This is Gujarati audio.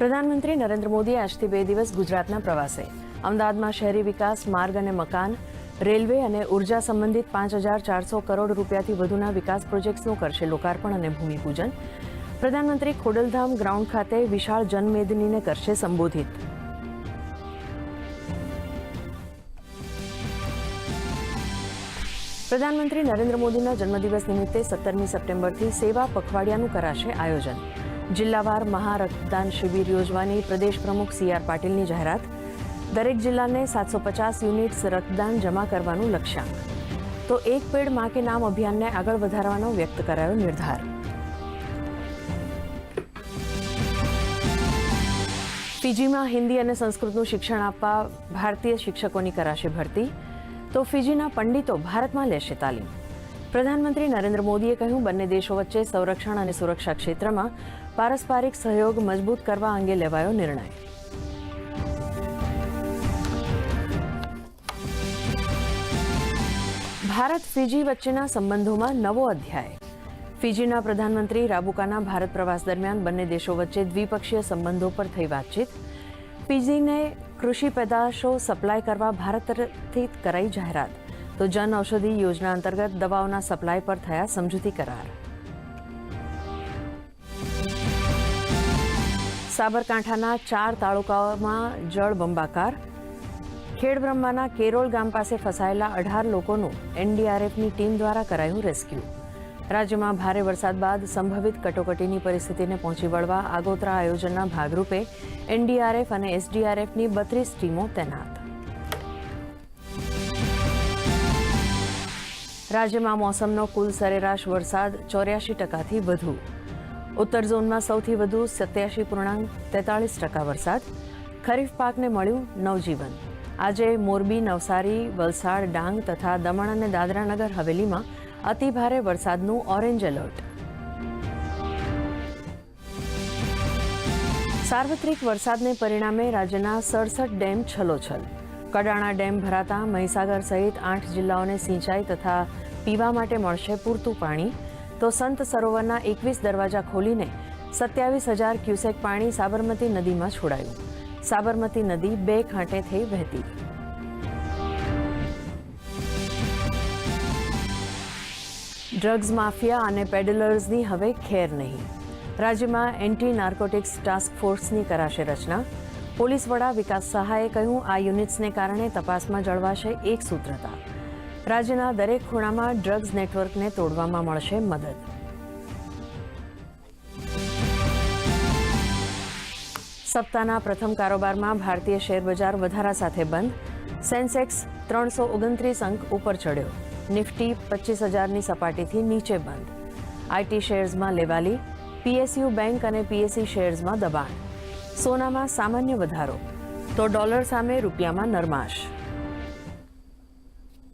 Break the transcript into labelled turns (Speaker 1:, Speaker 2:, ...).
Speaker 1: પ્રધાનમંત્રી નરેન્દ્ર મોદી આજથી બે દિવસ ગુજરાતના પ્રવાસે. અમદાવાદમાં શહેરી વિકાસ, માર્ગ અને મકાન, રેલવે અને ઊર્જા સંબંધિત પાંચ હજાર ચારસો કરોડ રૂપિયાથી વધુના વિકાસ પ્રોજેક્ટ્સનું કરશે લોકાર્પણ અને ભૂમિપૂજન. પ્રધાનમંત્રી ખોડલધામ ગ્રાઉન્ડ ખાતે વિશાળ જનમેદનીને કરશે સંબોધિત. પ્રધાનમંત્રી નરેન્દ્ર મોદીના જન્મદિવસ નિમિત્તે સત્તરમી સપ્ટેમ્બરથી સેવા પખવાડિયાનું કરાશે આયોજન. જિલ્લાવાર મહારક્તદાન શિબિર યોજવાની પ્રદેશ પ્રમુખ સી આર પાટીલની જાહેરાત. દરેક જિલ્લાને સાતસો પચાસ યુનિટ્સ રક્તદાન જમા કરવાનું લક્ષ્યાંક. તો એક પેડમાં કે નામ અભિયાનને આગળ વધારવાનો વ્યક્ત કરાયો નિર્ધાર. ફિજીમાં હિન્દી અને સંસ્કૃતનું શિક્ષણ આપવા ભારતીય શિક્ષકોની કરાશે ભરતી. તો ફિજીના પંડિતો ભારતમાં લેશે તાલીમ. પ્રધાનમંત્રી નરેન્દ્ર મોદીએ કહ્યું, બંને દેશો વચ્ચે સંરક્ષણ અને સુરક્ષા ક્ષેત્રમાં પારસ્પરિક સહયોગ મજબૂત કરવા અંગે લેવાયો નિર્ણય. ભારત ફિજી વચ્ચેના સંબંધોમાં નવો અધ્યાય. ફિજીના પ્રધાનમંત્રી રાબુકાના ભારત પ્રવાસ દરમિયાન બંને દેશો વચ્ચે દ્વિપક્ષીય સંબંધો પર થઈ વાતચીત. ફિજીને કૃષિ પેદાશો સપ્લાય કરવા ભારત તરફથી કરાઈ જાહેરાત. તો જન ઔષધિ યોજના અંતર્ગત દવાઓના સપ્લાય પર થયા સમજૂતી કરાર. સાબરકાંઠાના ચાર તાલુકાઓમાં જળ બંબાકાર. ખેડબ્રહ્માના કેરોલ ગામ પાસે ફસાયેલા અઢાર લોકોનું એનડીઆરએફની ટીમ દ્વારા કરાયું રેસ્ક્યુ. રાજ્યમાં ભારે વરસાદ બાદ સંભવિત કટોકટીની પરિસ્થિતિને પહોંચી વળવા આગોતરા આયોજનના ભાગરૂપે એનડીઆરએફ અને એસડીઆરએફની બત્રીસ ટીમો તૈનાત. રાજ્યમાં મોસમનો કુલ સરેરાશ વરસાદ ચોર્યાસી ટકાથી વધુ. ઉત્તર ઝોનમાં સૌથી વધુ સત્યાસી પૂર્ણાંક, તેતાળીસ ટકા વરસાદ. ખરીફ પાકને મળ્યું નવજીવન. આજે મોરબી, નવસારી, વલસાડ, ડાંગ તથા દમણ અને દાદરાનગર હવેલીમાં અતિભારે વરસાદનું ઓરેન્જ એલર્ટ. સાર્વત્રિક વરસાદને પરિણામે રાજ્યના સડસઠ ડેમ છલોછલ. કડાણા ડેમ ભરાતા મહીસાગર સહિત આઠ જિલ્લાઓને સિંચાઈ તથા પીવા માટે મળશે પૂરતું પાણી. તો સંત સરોવરના એકવીસ દરવાજા ખોલીને સત્યાવીસ હજાર ક્યુસેક પાણી સાબરમતી નદીમાં છોડાયું. સાબરમતી નદી બે ખાંટે થઈ વહેતી. ડ્રગ્સ માફિયા અને પેડલર્સની હવે ખેર નહીં. રાજ્યમાં એન્ટી નાર્કોટિક્સ ટાસ્ક ફોર્સની કરાશે રચના. પોલીસ વડા વિકાસ સહાયે કહ્યું, આ યુનિટ્સને કારણે તપાસમાં જળવાશે એક સૂત્રતા રાજ્યના દરેક ખૂણામાં ડ્રગ્સ નેટવર્કને તોડવામાં મળશે મદદ. સપ્તાહના પ્રથમ કારોબારમાં ભારતીય શેર બજાર વધારા સાથે બંધ. સેન્સેક્સ ત્રણસો ઓગણત્રીસ અંક ઉપર ચડ્યો. નિફ્ટી પચીસ હજારની સપાટીથી નીચે બંધ. આઈટી શેર્સમાં લેવાલી, પીએસયુ બેંક અને પીએસસી શેર્સમાં દબાણ. સોનામાં સામાન્ય વધારો. તો ડોલર સામે રૂપિયામાં નરમાશ.